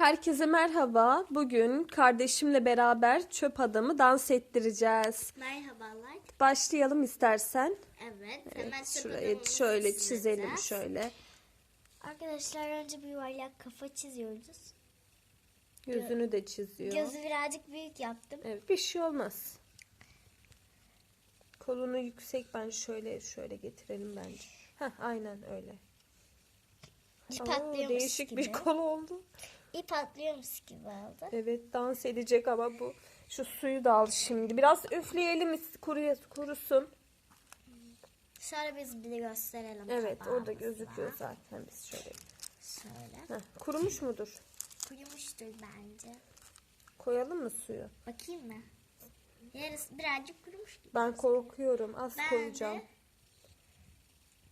Herkese merhaba. Bugün kardeşimle beraber çöp adamı dans ettireceğiz. Merhabalar. Başlayalım istersen. Evet. Hemen Şurayı çöpadamımızı şöyle çizelim şöyle. Arkadaşlar önce bir yuvarlak kafa çiziyoruz. Gözünü de çiziyor. Gözü birazcık büyük yaptım. Evet, bir şey olmaz. Kolunu yüksek ben şöyle şöyle getirelim bence. Heh, aynen öyle. Atlıyormuş değişik gibi. bir kol oldu. İp atlıyormuş gibi oldu. Evet dans edecek ama bu. Şu suyu da al şimdi. Biraz üfleyelim kuruya, kurusun. Şöyle biz bir de gösterelim. Evet orada gözüküyor zaten biz şöyle. Şöyle. Heh, kurumuş mudur? Kurumuştur bence. Koyalım mı suyu? Bakayım mı? Yarısı birazcık kurumuş gibi. Ben korkuyorum. Az Ben koyacağım. de.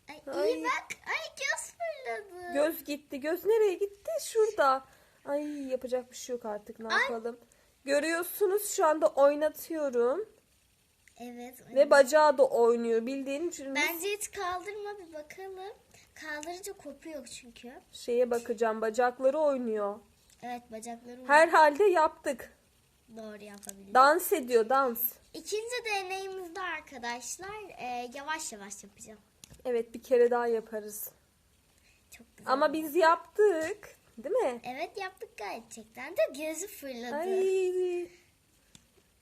Ay, Ay. iyi bak. Ay göz fırladı. Göz gitti. Göz nereye gitti? Şurada. Ay yapacak bir şey yok artık. Ne yapalım? Görüyorsunuz şu anda oynatıyorum. evet. Ve bacağı da oynuyor. Bildiğin çünkü Bence hiç kaldırma bir bakalım. Kaldırınca kopuyor çünkü. şeye bakacağım. Bacakları oynuyor. Evet bacakları Herhalde yaptık. doğru yapabilir. Dans ediyor dans. İkinci deneyimizde arkadaşlar e, yavaş yavaş yapacağım. Evet bir kere daha yaparız. Çok güzel. Ama biz yaptık. Değil mi? Evet yaptık gerçekten de gözü fırladı. Ay.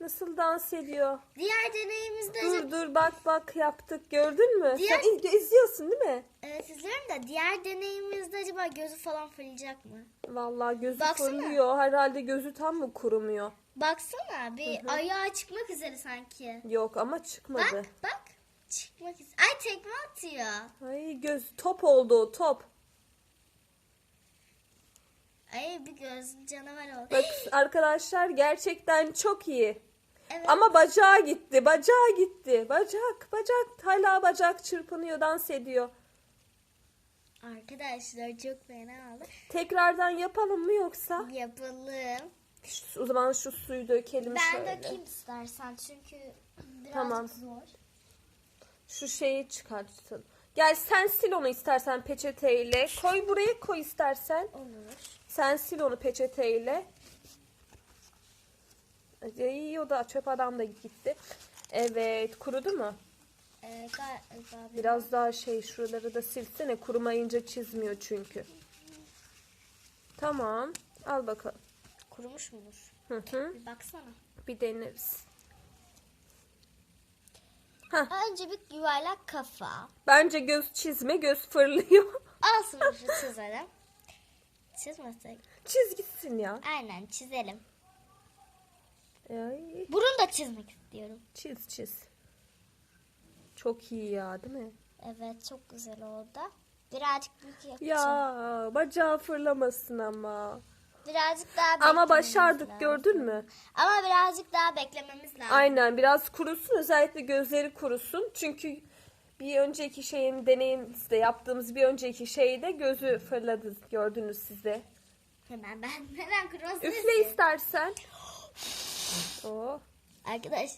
Nasıl dans ediyor? Diğer deneyimizde Dur dur bak bak yaptık gördün mü? Diğer- Sen iz- izliyorsun değil mi? evet izliyorum da diğer deneyimizde acaba gözü falan fırlayacak mı? Vallahi gözü Baksana. fırlıyor. Herhalde gözü tam mı kurumuyor? Baksana bir ayağı çıkmak üzere sanki. Yok ama çıkmadı. Bak bak çıkmak üzere. Ay tekme atıyor. Ay göz top oldu o top. Ay bir göz canavar oldu. Bak arkadaşlar gerçekten çok iyi. Evet. Ama bacağı gitti. Bacağı gitti. Bacak bacak hala bacak çırpınıyor dans ediyor. Arkadaşlar çok fena oldu. Tekrardan yapalım mı yoksa? Yapalım. Şu- O zaman şu suyu dökelim Ben şöyle. dökeyim istersen çünkü birazcık Tamam. zor. Şu şeyi çıkartsın. Gel sen sil onu istersen peçeteyle. Koy buraya koy istersen. Olur. Sen sil onu peçeteyle. Ay, o da çöp adam da gitti. Evet kurudu mu? Ee, Biraz daha şey şuraları da silsene. Kurumayınca çizmiyor çünkü. Tamam. Al bakalım. kurumuş mudur? Hı hı. Bir baksana. Bir deneriz. Önce bir yuvarlak kafa. Bence göz çizme göz fırlıyor. Alsın şu çizelim. Çizmesek. Çiz gitsin ya. Aynen çizelim. Ay, Burun da çizmek istiyorum. çiz çiz. Çok iyi ya değil mi? Evet çok güzel oldu. Birazcık büyük yapacağım. Ya bacağı fırlamasın ama. Birazcık daha Ama beklememiz başardık lazım. gördün mü? Ama birazcık daha beklememiz lazım. Aynen biraz kurusun özellikle gözleri kurusun. Çünkü bir önceki şeyin deneyimizde yaptığımız bir önceki şeyde gözü fırladı gördünüz size. Hemen ben hemen kurumasını Üfle istersen. Oo. Arkadaş.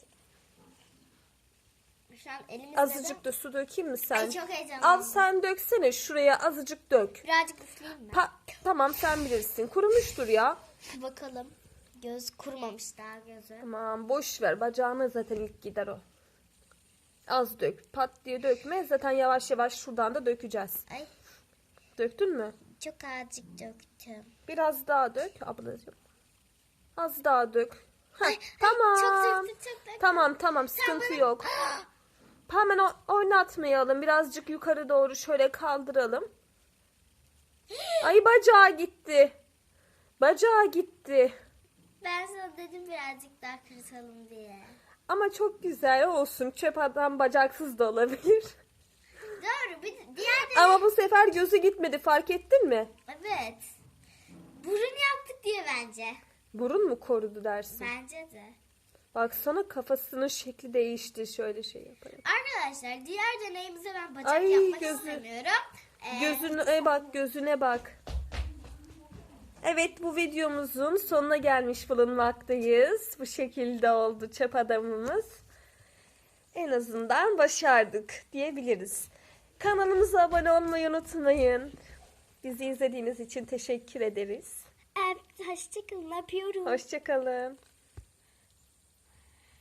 Şu an elimizde Azıcık da su dökeyim mi sen? Ay çok heyecanlıyım. Al sen döksene şuraya azıcık dök. Birazcık üfleyeyim mi? Pa- tamam sen bilirsin. Kurumuştur ya. Bakalım. Göz kurumamış daha gözü. Tamam boş ver. Bacağına zaten ilk gider o. Az dök. Pat diye dökme. Zaten yavaş yavaş şuradan da dökeceğiz. Ay Döktün mü? çok azıcık döktüm. Biraz daha dök ablacığım. Az daha dök. Heh, Ay, ay, tamam. çok döktüm, çok döktüm. Tamam tamam sıkıntı bana- yok. Hemen oynatmayalım. Birazcık yukarı doğru şöyle kaldıralım. Ay bacağı gitti. Bacağı gitti. Ben sana dedim birazcık daha kırsalım diye. Ama çok güzel olsun. Çöp adam bacaksız da olabilir. Doğru. Bir, diğer de... Ama bu sefer gözü gitmedi fark ettin mi? Evet. Burun yaptık diye bence. Burun mu korudu dersin? Bence de. Baksana kafasının şekli değişti. Şöyle şey yaparak. Arkadaşlar diğer deneyimize ben bacak Ay, yapmak gözü- istemiyorum. Ee, Gözüne bak, gözüne bak. Evet bu videomuzun sonuna gelmiş bulunmaktayız. Bu şekilde oldu çöp adamımız. En azından başardık diyebiliriz. Kanalımıza abone olmayı unutmayın. Bizi izlediğiniz için teşekkür ederiz. Evet, hoşçakalın. Öpüyorum. Hoşçakalın.